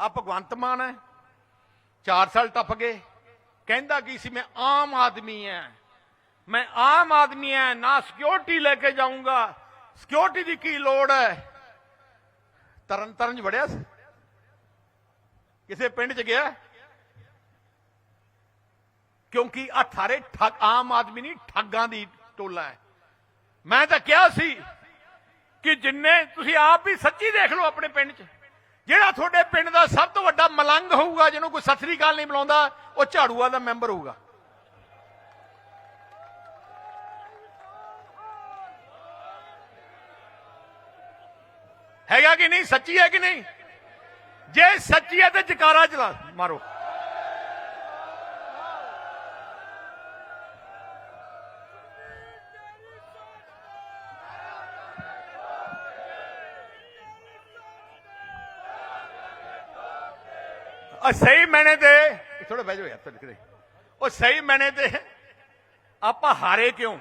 ਆ ਭਗਵੰਤ ਮਾਨ ਹੈ। 4 ਸਾਲ ਟੱਪ ਗਏ। ਕਹਿੰਦਾ ਕੀ ਸੀ, ਮੈਂ ਆਮ ਆਦਮੀ ਐ। ਮੈਂ ਆਮ ਆਦਮੀ ਐ, ਨਾ ਸਿਕਿਉਰਿਟੀ ਲੈ ਕੇ ਜਾਊਂਗਾ। ਸਿਕਿਉਰਿਟੀ ਦੀ ਕੀ ਲੋੜ ਹੈ ਤਰਨ ਤਰਨ ਚ ਵੜਿਆ ਸੀ। ਕਿਸੇ ਪਿੰਡ ਚ ਗਿਆ। ਕਿਉਂਕਿ ਆ ਥਾਰੇ ਠੱਗ, ਆਮ ਆਦਮੀ ਨਹੀਂ, ਠੱਗਾਂ ਦੀ ਟੋਲਾ ਹੈ ਮੈਂ ਤਾਂ ਕਿਹਾ ਸੀ ਕਿ ਜਿੰਨੇ ਤੁਸੀਂ ਆਪ ਵੀ ਸੱਚੀ ਦੇਖ ਲਓ ਆਪਣੇ ਪਿੰਡ 'ਚ। ਜਿਹੜਾ ਤੁਹਾਡੇ ਪਿੰਡ ਦਾ ਸਭ ਤੋਂ ਵੱਡਾ ਮਲੰਗ ਹੋਊਗਾ, ਜਿਹਨੂੰ ਕੋਈ ਸਤਿ ਸ੍ਰੀ ਅਕਾਲ ਨਹੀਂ ਬੁਲਾਉਂਦਾ, ਉਹ ਝਾੜੂਆ ਦਾ ਮੈਂਬਰ ਹੋਊਗਾ। ਹੈਗਾ ਕਿ ਨਹੀਂ? ਸੱਚੀ ਹੈ ਕਿ ਨਹੀਂ? ਜੇ ਸੱਚੀ ਹੈ ਤੇ ਜਕਾਰਾ ਚਲਾ ਮਾਰੋ। ਉਹ ਸਹੀ ਮੈਨੇ ਤੇ। ਥੋੜਾ ਬਹਿ ਜਾਓ ਯਾਰ ਤੁਹਾਡੇ ਉਹ ਸਹੀ ਮੈਨੇ ਤੇ। ਆਪਾਂ ਹਾਰੇ ਕਿਉਂ?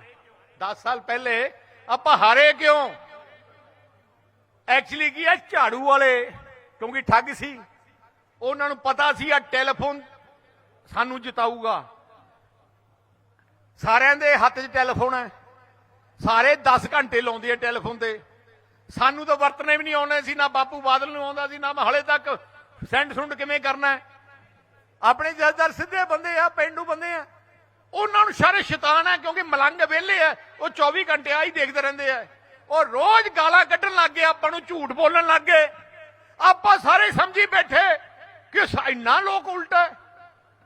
10 ਸਾਲ ਪਹਿਲੇ ਆਪਾਂ ਹਾਰੇ ਕਿਉਂ? ਐਕਚੁਅਲੀ ਕੀ ਹੈ ਝਾੜੂ ਵਾਲੇ? ਕਿਉਂਕਿ ਠੱਗ ਸੀ। ਉਹਨਾਂ ਨੂੰ ਪਤਾ ਸੀ ਆ ਟੈਲੀਫੋਨ ਸਾਨੂੰ ਜਿਤਾਊਗਾ। ਸਾਰਿਆਂ ਦੇ ਹੱਥ 'ਚ ਟੈਲੀਫੋਨ ਹੈ। ਸਾਰੇ 10 ਘੰਟੇ ਲਾਉਂਦੇ ਆ ਟੈਲੀਫੋਨ ਤੇ। ਸਾਨੂੰ ਤਾਂ ਵਰਤਨੇ ਵੀ ਨਹੀਂ ਆਉਣੇ ਸੀ ਨਾ ਬਾਪੂ ਬਾਦਲ ਨੂੰ ਆਉਂਦਾ ਸੀ ਨਾ ਹਲੇ ਤੱਕ। ਸੈਂਡ ਸੁੰਡ ਕਿਵੇਂ ਕਰਨਾ ਆਪਣੇ ਜੱਜਦਾਰ ਸਿੱਧੇ ਬੰਦੇ ਆ, ਪਿੰਡੂ ਬੰਦੇ ਆ। ਉਹਨਾਂ ਨੂੰ ਸਾਰੇ ਸ਼ੈਤਾਨ ਆ, ਕਿਉਂਕਿ ਮਲੰਗ ਵਿਹਲੇ ਆ, ਉਹ 24 ਘੰਟੇ ਆ ਹੀ ਦੇਖਦੇ ਰਹਿੰਦੇ ਆ। ਉਹ ਰੋਜ਼ ਗਾਲਾਂ ਕੱਢਣ ਲੱਗ ਗਏ, ਆਪਾਂ ਨੂੰ ਝੂਠ ਬੋਲਣ ਲੱਗ ਗਏ। ਆਪਾਂ ਸਾਰੇ ਸਮਝੀ ਬੈਠੇ ਕਿ ਇੰਨਾ ਲੋਕ ਉਲਟਾ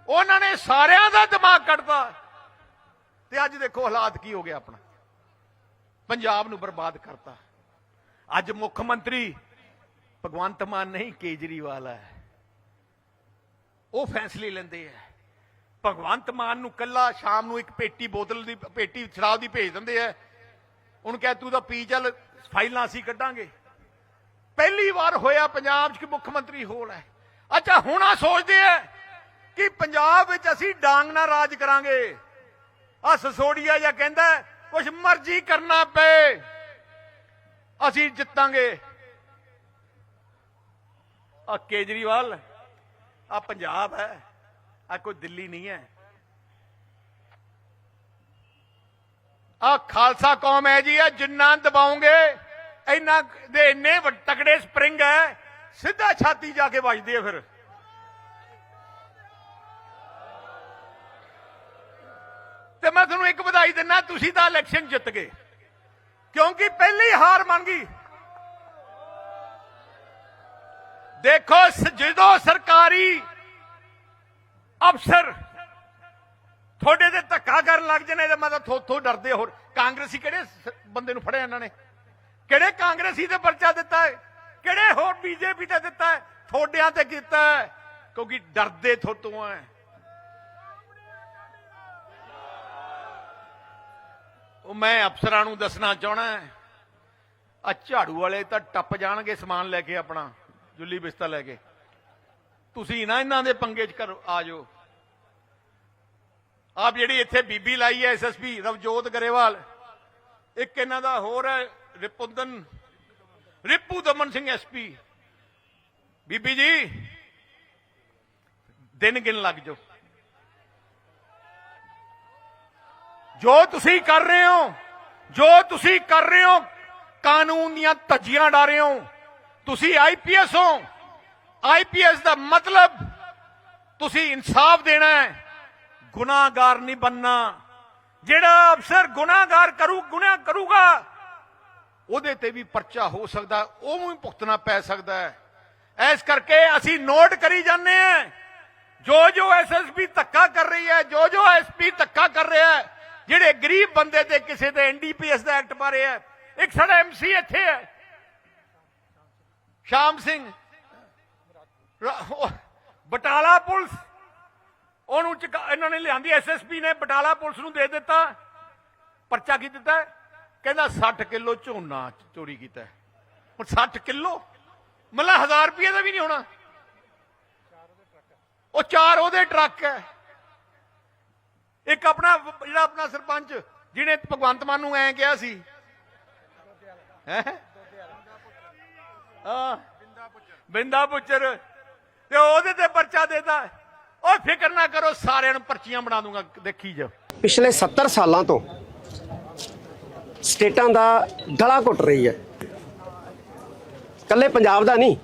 ਉਹਨਾਂ ਨੇ ਸਾਰਿਆਂ ਦਾ ਦਿਮਾਗ ਕੱਢਤਾ। ਤੇ ਅੱਜ ਦੇਖੋ ਹਾਲਾਤ ਕੀ ਹੋ ਗਿਆ ਆਪਣਾ। ਪੰਜਾਬ ਨੂੰ ਬਰਬਾਦ ਕਰਤਾ। ਅੱਜ ਮੁੱਖ ਮੰਤਰੀ ਭਗਵੰਤ ਮਾਨ ਨਹੀਂ, ਕੇਜਰੀਵਾਲ ਹੈ। ਉਹ ਫੈਸਲੇ ਲੈਂਦੇ ਆ ਭਗਵੰਤ ਮਾਨ ਨੂੰ ਕੱਲਾ ਸ਼ਾਮ ਨੂੰ ਇੱਕ ਪੇਟੀ ਬੋਤਲ ਦੀ, ਪੇਟੀ ਸ਼ਰਾਬ ਦੀ ਭੇਜ ਦਿੰਦੇ ਆ ਉਹਨੂੰ ਕਹਿ, ਤੂੰ ਤਾਂ ਪੀ ਚੱਲ, ਫਾਈਲਾਂ ਅਸੀਂ ਕੱਢਾਂਗੇ। ਪਹਿਲੀ ਵਾਰ ਹੋਇਆ ਪੰਜਾਬ 'ਚ ਕਿ ਮੁੱਖ ਮੰਤਰੀ ਹੋਲ ਹੈ। ਅੱਛਾ, ਹੁਣ ਆ ਸੋਚਦੇ ਆ ਕਿ ਪੰਜਾਬ ਵਿੱਚ ਅਸੀਂ ਡਾਂਗ ਨਾਲ ਰਾਜ ਕਰਾਂਗੇ। ਆ ਸਸੋੜੀਆ ਜਾਂ ਕਹਿੰਦਾ ਕੁਝ ਮਰਜ਼ੀ ਕਰਨਾ ਪਏ, ਅਸੀਂ ਜਿੱਤਾਂਗੇ। ਆ ਕੇਜਰੀਵਾਲ, ਆ ਪੰਜਾਬ ਹੈ, ਆ ਕੋਈ ਦਿੱਲੀ ਨਹੀਂ ਹੈ। ਆ ਖਾਲਸਾ ਕੌਮ ਹੈ ਜੀ ਇਹ ਜਿੰਨਾ ਦਬਾਉਂਗੇ ਇੰਨਾ ਦੇ ਇੰਨੇ ਤਕੜੇ ਸਪਰਿੰਗ ਹੈ, ਸਿੱਧਾ ਛਾਤੀ ਜਾ ਕੇ ਵੱਜਦੇ ਆ ਫਿਰ। ਤੇ ਮੈਂ ਤੁਹਾਨੂੰ ਇੱਕ ਵਧਾਈ ਦਿੰਦਾ, ਤੁਸੀਂ ਤਾਂ ਇਲੈਕਸ਼ਨ ਜਿੱਤ ਗਏ, ਕਿਉਂਕਿ ਪਹਿਲੀ ਹਾਰ ਮੰਨ ਗਈ। ਦੇਖੋ ਜਦੋਂ ਸਰਕਾਰੀ ਅਫਸਰ ਤੁਹਾਡੇ ਤੇ ਧੱਕਾ ਕਰਨ ਲੱਗ ਜਨੇ ਤੇ ਮੈਂ ਥੋਥੋਂ ਡਰਦੇ ਹੋਰ। ਕਾਂਗਰਸੀ ਕਿਹੜੇ ਬੰਦੇ ਨੂੰ ਫੜਿਆ ਇਹਨਾਂ ਨੇ? ਕਿਹੜੇ ਕਾਂਗਰਸੀ ਤੇ ਪਰਚਾ ਦਿੱਤਾ ਹੈ? ਕਿਹੜੇ ਹੋਰ ਬੀਜੇਪੀ ਤੇ ਦਿੱਤਾ ਹੈ? ਥੋੜਿਆਂ ਤੇ ਕੀਤਾ ਹੈ? ਕਿਉਂਕਿ ਡਰਦੇ ਥੋਤੋਂ ਹੈ ਉਹ ਮੈਂ ਅਫਸਰਾਂ ਨੂੰ ਦੱਸਣਾ ਚਾਹਣਾ ਆ ਝਾੜੂ ਵਾਲੇ ਤਾਂ ਟੱਪ ਜਾਣਗੇ ਸਮਾਨ ਲੈ ਕੇ ਆਪਣਾ। ਜੁੱਲੀ ਬਿਸਤਾ ਲੈ ਕੇ। ਤੁਸੀਂ ਨਾ ਇਹਨਾਂ ਦੇ ਪੰਗੇ 'ਚ ਕਰੋ ਆ ਜਾਓ। ਆਪ ਜਿਹੜੀ ਇੱਥੇ ਬੀਬੀ ਲਾਈ ਹੈ ਐਸਐਸਪੀ ਰਵਜੋਤ ਗਰੇਵਾਲ, ਇੱਕ ਇਹਨਾਂ ਦਾ ਹੋਰ ਹੈ, ਰਿਪੁੰਦਨ, ਰਿਪੂ ਦਮਨ ਸਿੰਘ ਐਸਪੀ ਬੀਬੀ ਜੀ, ਦਿਨ ਗਿਣ ਲੱਗ ਜਾਓ। ਜੋ ਤੁਸੀਂ ਕਰ ਰਹੇ ਹੋ, ਜੋ ਤੁਸੀਂ ਕਰ ਰਹੇ ਹੋ, ਕਾਨੂੰਨ ਦੀਆਂ ਧੱਜੀਆਂ ਡਾ ਰਹੇ ਹੋ। ਤੁਸੀਂ ਆਈਪੀਐਸ ਹੋ। ਆਈਪੀਐਸ ਦਾ ਮਤਲਬ ਤੁਸੀਂ ਇਨਸਾਫ ਦੇਣਾ ਹੈ। ਗੁਨਾਹਗਾਰ ਨਹੀਂ ਬੰਨਾ ਜਿਹੜਾ ਅਫਸਰ ਗੁਨਾਹਗਾਰ ਕਰੂ, ਗੁਨਾਹ ਕਰੂਗਾ, ਉਹਦੇ ਤੇ ਵੀ ਪਰਚਾ ਹੋ ਸਕਦਾ ਉਹ ਵੀ ਭੁਗਤਣਾ ਪੈ ਸਕਦਾ ਹੈ। ਇਸ ਕਰਕੇ ਅਸੀਂ ਨੋਟ ਕਰੀ ਜਾਂਦੇ ਹਾਂ। ਜੋ ਜੋ ਐਸਐਸਪੀ ਧੱਕਾ ਕਰ ਰਹੀ ਹੈ ਜੋ ਜੋ ਐਸਪੀ ਧੱਕਾ ਕਰ ਰਿਹਾ ਹੈ, ਜਿਹੜੇ ਗਰੀਬ ਬੰਦੇ ਤੇ ਕਿਸੇ ਤੇ ਐਨਡੀਪੀਐਸ ਦਾ ਐਕਟ ਪਾ ਰਿਹਾ ਹੈ। ਇੱਕ ਸਾਡਾ ਐਮਸੀ ਇੱਥੇ ਹੈ। ਸ਼ਾਮ ਸਿੰਘ। ਬਟਾਲਾ ਪੁਲਿਸ। ਉਹਨੂੰ ਇਹਨਾਂ ਨੇ ਲਿਆਂਦੀ ਐਸਐਸਪੀ ਨੇ ਬਟਾਲਾ ਪੁਲਿਸ ਨੂੰ ਦੇ ਦਿੱਤਾ। ਪਰਚਾ ਕੀ ਦਿੱਤਾ? ਕਹਿੰਦਾ 60 ਕਿਲੋ ਝੋਨਾ ਚੋਰੀ ਕੀਤਾ। ਹੁਣ 60 ਕਿਲੋ? ਮਤਲਬ 1000 ਰੁਪਏ ਦਾ ਵੀ ਨਹੀਂ ਹੋਣਾ। ਉਹ ਚਾਰ ਉਹਦੇ ਟਰੱਕ ਹੈ। ਇੱਕ ਆਪਣਾ ਜਿਹੜਾ ਆਪਣਾ ਸਰਪੰਚ, ਜਿਹਨੇ ਭਗਵੰਤ ਮਾਨ ਨੂੰ ਐਂ ਕਿਹਾ ਸੀ। ਹੈ? ਹਾਂ ਬਿੰਦਾ ਪੁੱਚਰ। ਫਿਕਰ ਨਾ ਕਰੋ, ਸਾਰਿਆਂ ਨੂੰ ਪਰਚੀਆਂ ਬਣਾ ਦੂੰਗਾ, ਦੇਖੀ ਜਾ। ਪਿਛਲੇ 70 ਸਾਲਾਂ ਤੋਂ ਸਟੇਟਾਂ ਦਾ ਗਲਾ ਘੁੱਟ ਰਹੀ ਹੈ। ਕੱਲੇ ਪੰਜਾਬ ਦਾ ਨਹੀਂ,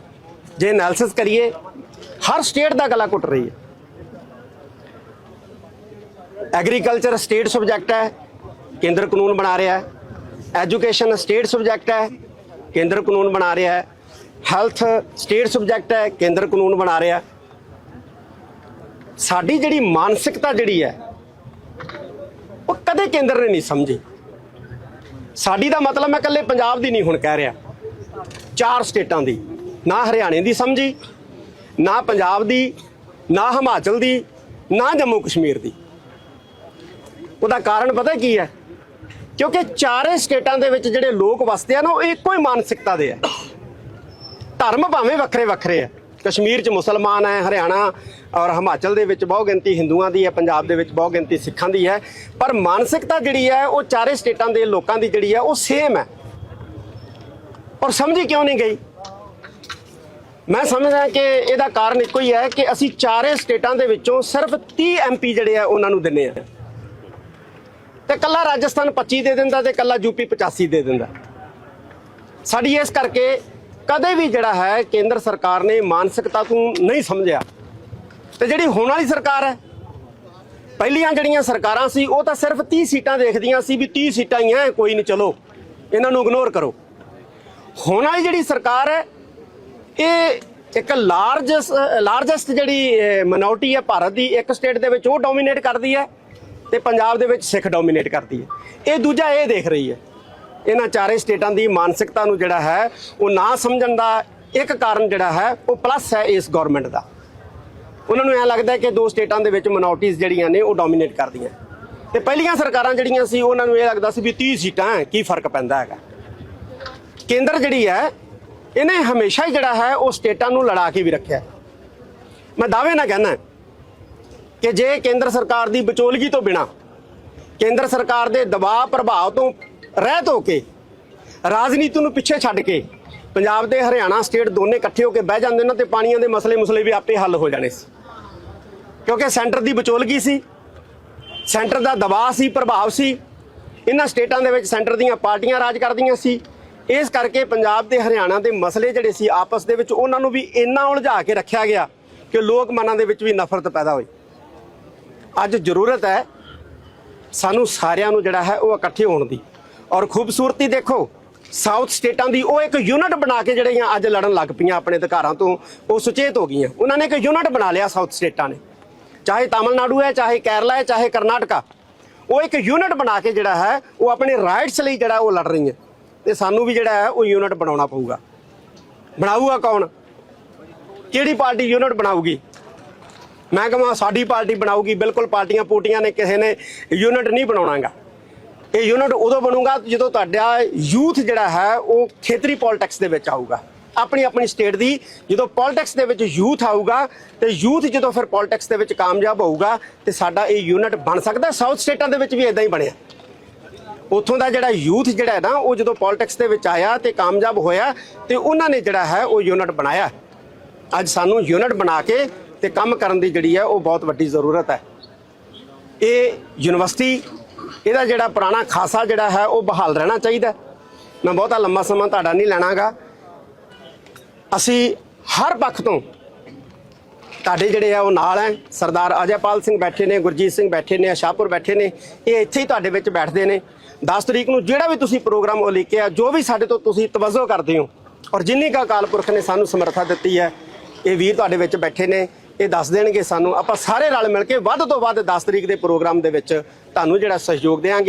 ਜੇ ਐਨਾਲਿਸਿਸ ਕਰੀਏ, ਹਰ ਸਟੇਟ ਦਾ ਗਲਾ ਘੁੱਟ ਰਹੀ ਹੈ। ਐਗਰੀਕਲਚਰ ਸਟੇਟ ਸਬਜੈਕਟ ਹੈ, ਕੇਂਦਰ ਕਾਨੂੰਨ ਬਣਾ ਰਿਹਾ ਹੈ। ਐਜੂਕੇਸ਼ਨ ਸਟੇਟ ਸਬਜੈਕਟ ਹੈ, ਕੇਂਦਰ ਕਾਨੂੰਨ ਬਣਾ ਰਿਹਾ ਹੈ। ਹੈਲਥ ਸਟੇਟ ਸਬਜੈਕਟ ਹੈ, ਕੇਂਦਰ ਕਾਨੂੰਨ ਬਣਾ ਰਿਹਾ। ਸਾਡੀ ਜਿਹੜੀ ਮਾਨਸਿਕਤਾ ਜਿਹੜੀ ਹੈ, ਉਹ ਕਦੇ ਕੇਂਦਰ ਨੇ ਨਹੀਂ ਸਮਝੀ। ਸਾਡੀ ਦਾ ਮਤਲਬ ਮੈਂ ਇਕੱਲੇ ਪੰਜਾਬ ਦੀ ਨਹੀਂ ਹੁਣ ਕਹਿ ਰਿਹਾ। ਚਾਰ ਸਟੇਟਾਂ ਦੀ, ਨਾ ਹਰਿਆਣੇ ਦੀ ਸਮਝੀ, ਨਾ ਪੰਜਾਬ ਦੀ, ਨਾ ਹਿਮਾਚਲ ਦੀ, ਨਾ ਜੰਮੂ ਕਸ਼ਮੀਰ ਦੀ। ਉਹਦਾ ਕਾਰਨ ਪਤਾ ਕੀ ਹੈ? ਕਿਉਂਕਿ ਚਾਰੇ ਸਟੇਟਾਂ ਦੇ ਵਿੱਚ ਜਿਹੜੇ ਲੋਕ ਵਸਦੇ ਆ ਨਾ, ਉਹ ਇੱਕੋ ਹੀ ਮਾਨਸਿਕਤਾ ਦੇ ਆ। ਧਰਮ ਭਾਵੇਂ ਵੱਖਰੇ ਵੱਖਰੇ ਆ। ਕਸ਼ਮੀਰ 'ਚ ਮੁਸਲਮਾਨ ਹੈ, ਹਰਿਆਣਾ ਔਰ ਹਿਮਾਚਲ ਦੇ ਵਿੱਚ ਬਹੁ ਗਿਣਤੀ ਹਿੰਦੂਆਂ ਦੀ ਹੈ, ਪੰਜਾਬ ਦੇ ਵਿੱਚ ਬਹੁ ਗਿਣਤੀ ਸਿੱਖਾਂ ਦੀ ਹੈ। ਪਰ ਮਾਨਸਿਕਤਾ ਜਿਹੜੀ ਹੈ, ਉਹ ਚਾਰੇ ਸਟੇਟਾਂ ਦੇ ਲੋਕਾਂ ਦੀ ਜਿਹੜੀ ਹੈ, ਉਹ ਸੇਮ ਹੈ। ਔਰ ਸਮਝੀ ਕਿਉਂ ਨਹੀਂ ਗਈ? ਮੈਂ ਸਮਝਦਾ ਕਿ ਇਹਦਾ ਕਾਰਨ ਇੱਕੋ ਹੀ ਹੈ ਕਿ ਅਸੀਂ ਚਾਰੇ ਸਟੇਟਾਂ ਦੇ ਵਿੱਚੋਂ ਸਿਰਫ 30 ਐਮਪੀ ਜਿਹੜੇ ਆ, ਉਹਨਾਂ ਨੂੰ ਦਿੰਨੇ ਆ ਤੇ ਕੱਲਾ ਰਾਜਸਥਾਨ 25 ਦੇ ਦਿੰਦਾ ਤੇ ਕੱਲਾ ਯੂਪੀ 85 ਦੇ ਦਿੰਦਾ। ਸਾਡੀ ਇਸ ਕਰਕੇ ਕਦੇ ਵੀ ਜਿਹੜਾ ਹੈ ਕੇਂਦਰ ਸਰਕਾਰ ਨੇ ਮਾਨਸਿਕਤਾ ਨੂੰ ਨਹੀਂ ਸਮਝਿਆ। ਤੇ ਜਿਹੜੀ ਹੁਣ ਵਾਲੀ ਸਰਕਾਰ ਹੈ, ਪਹਿਲੀਆਂ ਜਿਹੜੀਆਂ ਸਰਕਾਰਾਂ ਸੀ, ਉਹ ਤਾਂ ਸਿਰਫ 30 ਸੀਟਾਂ ਦੇਖਦੀਆਂ ਸੀ ਵੀ 30 ਸੀਟਾਂ ਹੀ ਐ, ਕੋਈ ਨਹੀਂ, ਚਲੋ, ਇਹਨਾਂ ਨੂੰ ਇਗਨੋਰ ਕਰੋ। ਹੁਣ ਵਾਲੀ ਜਿਹੜੀ ਸਰਕਾਰ ਹੈ, ਇਹ ਇੱਕ ਲਾਰਜੈਸਟ ਲਾਰਜੈਸਟ ਜਿਹੜੀ ਮਿਨੋਰਟੀ ਹੈ ਭਾਰਤ ਦੀ, ਇੱਕ ਸਟੇਟ ਦੇ ਵਿੱਚ ਉਹ ਡੋਮੀਨੇਟ ਕਰਦੀ ਹੈ ਤੇ ਪੰਜਾਬ ਦੇ ਵਿੱਚ ਸਿੱਖ ਡੋਮੀਨੇਟ ਕਰਦੀ ਹੈ। ਇਹ ਦੂਜਾ ਇਹ ਦੇਖ ਰਹੀ ਹੈ। ਇਹਨਾਂ ਚਾਰੇ ਸਟੇਟਾਂ ਦੀ ਮਾਨਸਿਕਤਾ ਨੂੰ ਜਿਹੜਾ ਹੈ, ਉਹ ਨਾ ਸਮਝਣ ਦਾ ਇੱਕ ਕਾਰਨ ਜਿਹੜਾ ਹੈ, ਉਹ ਪਲੱਸ ਹੈ ਇਸ ਗਵਰਨਮੈਂਟ ਦਾ। ਉਹਨਾਂ ਨੂੰ ਐ ਲੱਗਦਾ ਕਿ ਦੋ ਸਟੇਟਾਂ ਦੇ ਵਿੱਚ ਮਿਨੋਰਟੀਜ਼ ਜਿਹੜੀਆਂ ਨੇ, ਉਹ ਡੋਮੀਨੇਟ ਕਰਦੀਆਂ। ਤੇ ਪਹਿਲੀਆਂ ਸਰਕਾਰਾਂ ਜਿਹੜੀਆਂ ਸੀ, ਉਹਨਾਂ ਨੂੰ ਇਹ ਲੱਗਦਾ ਸੀ ਵੀ 30 ਸੀਟਾਂ ਕੀ ਫ਼ਰਕ ਪੈਂਦਾ ਹੈਗਾ। ਕੇਂਦਰ ਜਿਹੜੀ ਹੈ, ਇਹਨੇ ਹਮੇਸ਼ਾ ਹੀ ਜਿਹੜਾ ਹੈ, ਉਹ ਸਟੇਟਾਂ ਨੂੰ ਲੜਾ ਕੇ ਵੀ ਰੱਖਿਆ। ਮੈਂ ਦਾਅਵੇ ਨਾਲ ਕਹਿੰਦਾ ਕਿ ਜੇ ਕੇਂਦਰ ਸਰਕਾਰ ਦੀ ਵਿਚੋਲਗੀ ਤੋਂ ਬਿਨਾ, ਕੇਂਦਰ ਸਰਕਾਰ ਦੇ ਦਬਾਅ ਪ੍ਰਭਾਵ ਤੋਂ ਰਹਿਤ ਹੋ ਕੇ, ਰਾਜਨੀਤੀ ਨੂੰ ਪਿੱਛੇ ਛੱਡ ਕੇ, ਪੰਜਾਬ ਦੇ ਹਰਿਆਣਾ ਸਟੇਟ ਦੋਨੇ ਇਕੱਠੇ ਹੋ ਕੇ ਬਹਿ ਜਾਂਦੇ ਨਾ ਤੇ ਪਾਣੀਆਂ ਦੇ ਮਸਲੇ ਮੁਸਲੇ ਵੀ ਆਪੇ ਹੱਲ ਹੋ ਜਾਣੇ ਸੀ। ਕਿਉਂਕਿ ਸੈਂਟਰ ਦੀ ਵਿਚੋਲਗੀ ਸੀ, ਸੈਂਟਰ ਦਾ ਦਬਾਅ ਸੀ, ਪ੍ਰਭਾਵ ਸੀ, ਇਹਨਾਂ ਸਟੇਟਾਂ ਦੇ ਵਿੱਚ ਸੈਂਟਰ ਦੀਆਂ ਪਾਰਟੀਆਂ ਰਾਜ ਕਰਦੀਆਂ ਸੀ। ਇਸ ਕਰਕੇ ਪੰਜਾਬ ਤੇ ਹਰਿਆਣਾ ਦੇ ਮਸਲੇ ਜਿਹੜੇ ਸੀ, ਆਪਸ ਦੇ ਵਿੱਚ ਉਹਨਾਂ ਨੂੰ ਵੀ ਇੰਨਾ ਉਲਝਾ ਕੇ ਰੱਖਿਆ ਗਿਆ ਕਿ ਲੋਕ ਮਨਾਂ ਦੇ ਵਿੱਚ ਵੀ ਨਫ਼ਰਤ ਪੈਦਾ ਹੋਈ। ਅੱਜ ਜ਼ਰੂਰਤ ਹੈ ਸਾਨੂੰ ਸਾਰਿਆਂ ਨੂੰ ਜਿਹੜਾ ਹੈ ਉਹ ਇਕੱਠੇ ਹੋਣ ਦੀ। ਔਰ ਖੂਬਸੂਰਤੀ ਦੇਖੋ, ਸਾਊਥ ਸਟੇਟਾਂ ਦੀ ਉਹ ਇੱਕ ਯੂਨਿਟ ਬਣਾ ਕੇ ਜਿਹੜੀਆਂ ਅੱਜ ਲੜਨ ਲੱਗ ਪਈਆਂ ਆਪਣੇ ਅਧਿਕਾਰਾਂ ਤੋਂ, ਉਹ ਸੁਚੇਤ ਹੋ ਗਈਆਂ। ਉਹਨਾਂ ਨੇ ਇੱਕ ਯੂਨਿਟ ਬਣਾ ਲਿਆ ਸਾਊਥ ਸਟੇਟਾਂ ਨੇ। ਚਾਹੇ ਤਾਮਿਲਨਾਡੂ ਹੈ, ਚਾਹੇ ਕੇਰਲਾ ਹੈ, ਚਾਹੇ ਕਰਨਾਟਕਾ। ਉਹ ਇੱਕ ਯੂਨਿਟ ਬਣਾ ਕੇ ਜਿਹੜਾ ਹੈ, ਉਹ ਆਪਣੇ ਰਾਈਟਸ ਲਈ ਜਿਹੜਾ ਉਹ ਲੜ ਰਹੀਆਂ। ਤੇ ਸਾਨੂੰ ਵੀ ਜਿਹੜਾ ਹੈ, ਉਹ ਯੂਨਿਟ ਬਣਾਉਣਾ ਪਊਗਾ। ਬਣਾਊਗਾ ਕੌਣ? ਕਿਹੜੀ ਪਾਰਟੀ ਯੂਨਿਟ ਬਣਾਊਗੀ? ਮੈਂ ਕਹਾਂ ਸਾਡੀ ਪਾਰਟੀ ਬਣਾਊਗੀ, ਬਿਲਕੁਲ ਪਾਰਟੀਆਂ ਪੂਟੀਆਂ ਨੇ ਕਿਸੇ ਨੇ ਯੂਨਿਟ ਨਹੀਂ ਬਣਾਉਣਾਗਾ। ਇਹ ਯੂਨਿਟ ਉਦੋਂ ਬਣੂਗਾ ਜਦੋਂ ਤੁਹਾਡਾ ਯੂਥ ਜਿਹੜਾ ਹੈ ਉਹ ਖੇਤਰੀ ਪੋਲਿਟਿਕਸ ਦੇ ਵਿੱਚ ਆਊਗਾ। ਆਪਣੀ ਆਪਣੀ ਸਟੇਟ ਦੀ ਜਦੋਂ ਪੋਲਿਟਿਕਸ ਦੇ ਵਿੱਚ ਯੂਥ ਆਊਗਾ ਤੇ ਯੂਥ ਜਦੋਂ ਫਿਰ ਪੋਲਿਟਿਕਸ ਦੇ ਵਿੱਚ ਕਾਮਯਾਬ ਹੋਊਗਾ ਤੇ ਸਾਡਾ ਇਹ ਯੂਨਿਟ ਬਣ ਸਕਦਾ ਸਾਊਥ ਸਟੇਟਾਂ ਦੇ ਵਿੱਚ ਵੀ ਇਦਾਂ ਹੀ ਬਣਿਆ। ਉੱਥੋਂ ਦਾ ਜਿਹੜਾ ਯੂਥ ਜਿਹੜਾ ਹੈ ਨਾ, ਉਹ ਜਦੋਂ ਪੋਲਿਟਿਕਸ ਦੇ ਵਿੱਚ ਆਇਆ ਤੇ ਕਾਮਯਾਬ ਹੋਇਆ ਤੇ ਉਹਨਾਂ ਨੇ ਜਿਹੜਾ ਹੈ ਉਹ ਯੂਨਿਟ ਬਣਾਇਆ। ਅੱਜ ਸਾਨੂੰ ਯੂਨਿਟ ਬਣਾ ਕੇ ਤੇ ਕੰਮ ਕਰਨ ਦੀ ਜਿਹੜੀ ਹੈ ਉਹ ਬਹੁਤ ਵੱਡੀ ਜ਼ਰੂਰਤ ਹੈ। ਇਹ ਯੂਨੀਵਰਸਿਟੀ ਇਹਦਾ ਜਿਹੜਾ ਪੁਰਾਣਾ ਖਾਸਾ ਜਿਹੜਾ ਹੈ, ਉਹ ਬਹਾਲ ਰਹਿਣਾ ਚਾਹੀਦਾ ਮੈਂ ਬਹੁਤਾ ਲੰਮਾ ਸਮਾਂ ਤੁਹਾਡਾ ਨਹੀਂ ਲੈਣਾਗਾ। ਅਸੀਂ ਹਰ ਪੱਖ ਤੋਂ ਤੁਹਾਡੇ ਜਿਹੜੇ ਆ, ਉਹ ਨਾਲ ਹੈ। ਸਰਦਾਰ ਅਜੈਪਾਲ ਸਿੰਘ ਬੈਠੇ ਨੇ, ਗੁਰਜੀਤ ਸਿੰਘ ਬੈਠੇ ਨੇ ਸ਼ਾਹਪੁਰ ਬੈਠੇ ਨੇ। ਇਹ ਇੱਥੇ ਹੀ ਤੁਹਾਡੇ ਵਿੱਚ ਬੈਠਦੇ ਨੇ। 10 ਤਰੀਕ ਨੂੰ ਜਿਹੜਾ ਵੀ ਤੁਸੀਂ ਪ੍ਰੋਗਰਾਮ ਉਲੀਕਿਆ ਜੋ ਵੀ ਸਾਡੇ ਤੋਂ ਤੁਸੀਂ ਤਵੱਜੋ ਕਰਦੇ ਹੋ। ਔਰ ਜਿੰਨੀ ਕਾ ਅਕਾਲ ਪੁਰਖ ਨੇ ਸਾਨੂੰ ਸਮਰੱਥਾ ਦਿੱਤੀ ਹੈ, ਇਹ ਵੀਰ ਤੁਹਾਡੇ ਵਿੱਚ ਬੈਠੇ ਨੇ। ਇਹ ਦੱਸ ਦੇਣਗੇ ਸਾਨੂੰ। ਆਪਾਂ ਸਾਰੇ ਰਲ ਮਿਲ ਕੇ ਵੱਧ ਤੋਂ ਵੱਧ 10 ਤਰੀਕ ਦੇ ਪ੍ਰੋਗਰਾਮ ਦੇ ਵਿੱਚ ਤੁਹਾਨੂੰ ਜਿਹੜਾ ਸਹਿਯੋਗ ਦੇਵਾਂਗੇ